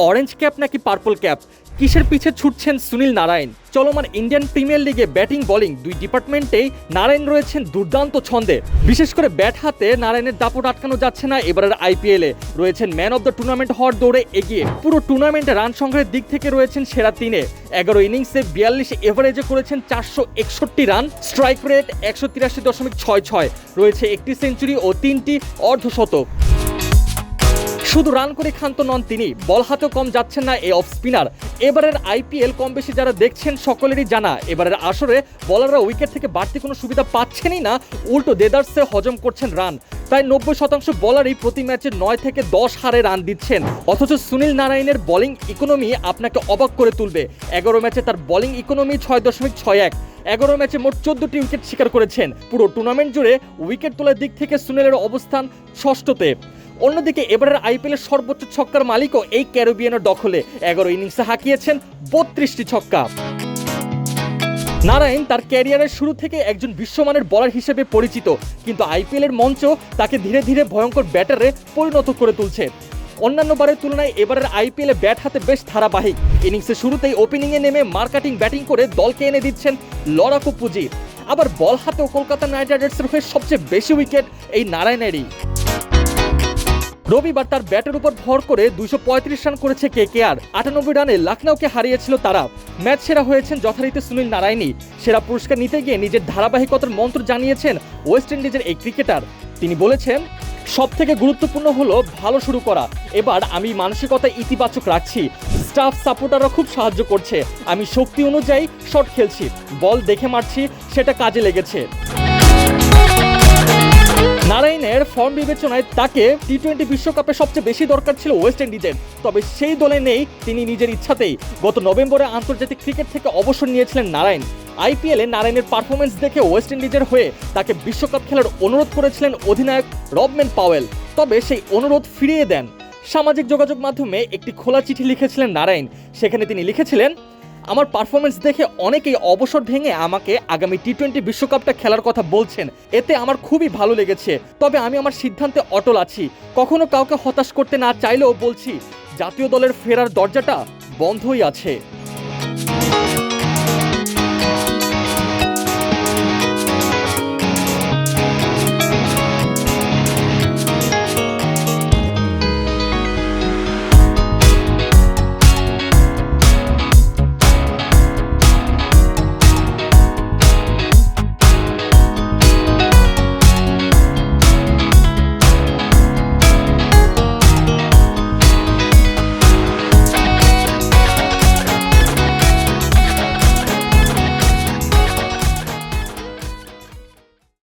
Orange cap নাকি purple cap কিসের পিছে ছুটছেন সুনীল নারায়ণ? চলমান ইন্ডিয়ান প্রিমিয়ার লিগে ব্যাটিং বোলিং দুই ডিপার্টমেন্টেই নারায়ণ রয়েছেন দুর্দান্ত ছন্দে। বিশেষ করে ব্যাট হাতে নারায়ণের দাপট আটকানো যাচ্ছে না এবারের আইপিএলে রয়েছেন ম্যান অব দ্য টুর্নামেন্ট হওয়ার দৌড়ে এগিয়ে। পুরো টুর্নামেন্টে রান সংগ্রহের দিক থেকে রয়েছেন সেরা তিনে। এগারো ইনিংসে বিয়াল্লিশ এভারেজে করেছেন চারশো একষট্টি রান স্ট্রাইক রেট একশো তিরাশি দশমিক ছয় ছয়। রয়েছে একটি সেঞ্চুরি ও তিনটি অর্ধশতক শুধু রান করে ক্ষান্ত নন তিনি। বল হাতেও কম যাচ্ছেন না এই অফ স্পিনার এবারের আইপিএল কম বেশি যারা দেখছেন সকলেরই জানা। এবারের আসরে বলাররা উইকেট থেকে বাড়তি কোনো সুবিধা পাচ্ছেনই না। উল্টো দেদার্সে হজম করছেন রান। প্রায় নব্বই শতাংশ বলারই প্রতি ম্যাচে নয় থেকে দশ হারে রান দিচ্ছেন। অথচ সুনীল নারায়ণের বোলিং ইকোনমি আপনাকে অবাক করে তুলবে। এগারো ম্যাচে তার বোলিং ইকোনমি ছয় দশমিক ছয় এক। এগারো ম্যাচে মোট চোদ্দটি উইকেট শিকার করেছেন। পুরো টুর্নামেন্ট জুড়ে উইকেট তোলার দিক থেকে সুনীলের অবস্থান ষষ্ঠতে। অন্যদিকে এবারের আইপিএলের সর্বোচ্চ ছক্কার মালিকও এই ক্যারিবিয়ানের দখলে। এগারো ইনিংসে হাঁকিয়েছেন বত্রিশটি ছক্কা। নারায়ণ তার ক্যারিয়ারের শুরু থেকে একজন বিশ্বমানের বলার হিসেবে পরিচিত, কিন্তু আইপিএলের মঞ্চ তাকে ধীরে ধীরে ভয়ঙ্কর ব্যাটারে পরিণত করে তুলছে। অন্যান্য বারের তুলনায় এবারের আইপিএলে ব্যাট হাতে বেশ ধারাবাহিক। ইনিংসের শুরুতেই ওপেনিংয়ে নেমে মার্কাটিং ব্যাটিং করে দলকে এনে দিচ্ছেন লড়াকু পুঁজি। আবার বল হাতেও কলকাতা নাইট রাইডার্সের হয়ে সবচেয়ে বেশি উইকেট এই নারায়ণেরই। রবিবার তার ব্যাটের উপর ভর করে দুইশো পঁয়ত্রিশ রান করেছে কে কে আর আটানব্বই রানে লখনৌকে হারিয়েছিল তারা। ম্যাচ সেরা হয়েছেন যথারীতি সুনীল নারায়ণী সেরা পুরস্কার নিতে গিয়ে নিজের ধারাবাহিকতার মন্ত্র জানিয়েছেন ওয়েস্ট ইন্ডিজের এই ক্রিকেটার। তিনি বলেছেন সব থেকে গুরুত্বপূর্ণ হলো ভালো শুরু করা। এবার আমি মানসিকতা ইতিবাচক রাখছি। স্টাফ সাপোর্টাররা খুব সাহায্য করছে। আমি শক্তি অনুযায়ী শট খেলছি। বল দেখে মারছি, সেটা কাজে লেগেছে। নারায়ণের ফর্ম বিবেচনায় তাকে টি টোয়েন্টি বিশ্বকাপে সবচেয়ে বেশি দরকার ছিল ওয়েস্ট ইন্ডিজের তবে সেই দলে নেই তিনি নিজের ইচ্ছাতেই। গত নভেম্বরে আন্তর্জাতিক ক্রিকেট থেকে অবসর নিয়েছিলেন নারায়ণ। আইপিএলে নারায়ণের পারফরমেন্স দেখে ওয়েস্ট ইন্ডিজের হয়ে তাকে বিশ্বকাপ খেলার অনুরোধ করেছিলেন অধিনায়ক রবম্যান পাওয়েল। তবে সেই অনুরোধ ফিরিয়ে দেন। সামাজিক যোগাযোগ মাধ্যমে একটি খোলা চিঠি লিখেছিলেন নারায়ণ। সেখানে তিনি লিখেছিলেন আমার পারফরমেন্স দেখে অনেকেই অবসর ভেঙে আমাকে আগামী টি টোয়েন্টি বিশ্বকাপটা খেলার কথা বলছেন। এতে আমার খুবই ভালো লেগেছে। তবে আমি আমার সিদ্ধান্তে অটল আছি। কখনো কাউকে হতাশ করতে না চাইলেও বলছি, জাতীয় দলের ফেরার দরজাটা বন্ধই আছে।